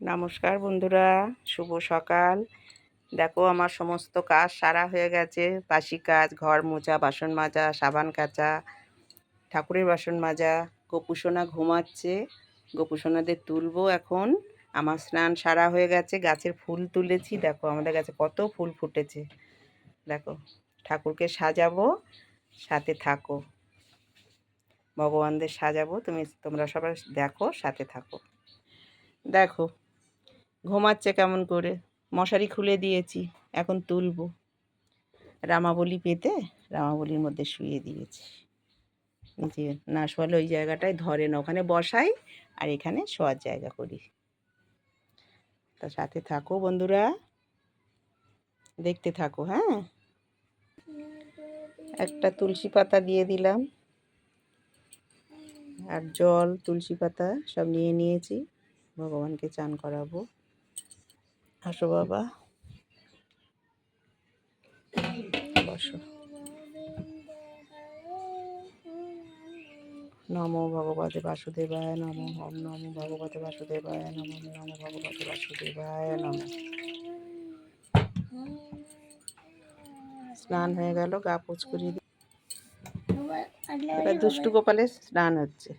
নমস্কার বন্ধুরা, শুভ সকাল। দেখো, আমার সমস্ত কাজ সারা হয়ে গেছে। বাসি কাজ, ঘর মোছা, বাসন মাজা, সাবান কাচা, ঠাকুরের বাসন মাজা। গোপুসোনা ঘুমাচ্ছে। গোপুসোনাদের তুলবো এখন। আমার স্নান সারা হয়ে গেছে। গাছের ফুল তুলেছি। দেখো, আমাদের গাছে কত ফুল ফুটেছে। দেখো, ঠাকুরকে সাজাবো, সাথে থাকো। ভগবানদের সাজাবো। তুমি, তোমরা সবাই দেখো, সাথে থাকো। দেখো ঘুমাচ্ছে কেমন করে? মশারি খুলে দিয়েছি, এখন তুলবো। রামাবলি পেতে রামাবলির মধ্যে শুয়ে দিয়েছি। যে না শোয়ালে ওই জায়গাটায় ধরে না, ওখানে বসাই আর এখানে শোয়ার জায়গা করি। তা সাথে থাকো বন্ধুরা। দেখতে থাকো হ্যাঁ? একটা তুলসী পাতা দিয়ে দিলাম। আর জল, তুলসী পাতা সব নিয়ে নিয়েছি। ভগবানকে চান করাবো। আসো বাবা। বসো। নমো ভগবতে বাসুদেবায় নম, ওম নমো ভগবতে বাসুদেবায় নম নমো ভগবতে বাসুদেবায় নম। স্নান হয়ে গেল, গা পুচ করিয়ে এবার দুষ্টু গোপালের স্নান হচ্ছে।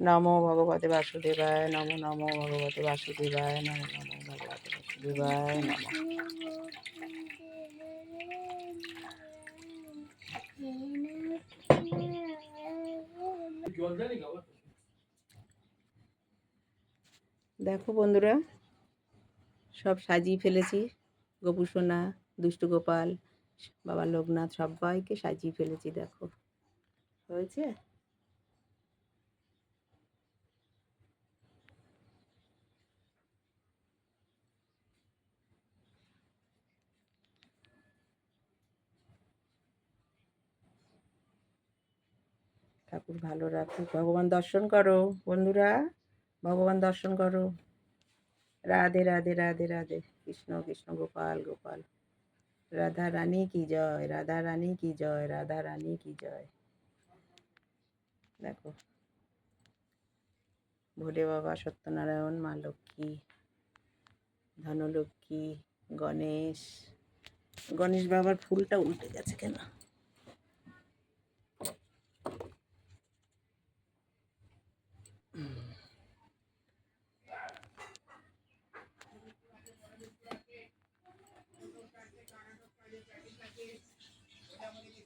নমো ভগবতে বাসুদেবায় নমো নমো ভগবতে বাসুদেবায় নমো নমো ভগবতে নমঃ দেখো বন্ধুরা, সব সাজিয়ে ফেলেছি। গোপু সোনা, দুষ্টু গোপাল, বাবা লোকনাথ, সবাইকে সাজিয়ে ফেলেছি, দেখো। হয়েছে? ঠাকুর ভালো রাখুক। ভগবান দর্শন করো বন্ধুরা, ভগবান দর্শন করো। রাধে রাধে রাধে রাধে। কৃষ্ণ কৃষ্ণ, গোপাল গোপাল। রাধা রানী কি জয়, রাধা রানী কি জয়, রাধা রানী কি জয়। দেখো, ভোলে বাবা সত্যনারায়ণ, মা লক্ষ্মী, ধনলক্ষ্মী, গণেশ। গণেশ বাবার ফুলটা উল্টে গেছে কেন? त्यामध्ये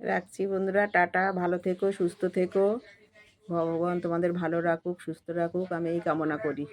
রাখছি বন্ধুরা, টাটা, ভালো থেকো, সুস্থ থেকো। ভগবান তোমাদের ভালো রাখুক, সুস্থ রাখুক, আমি এই কামনা করি।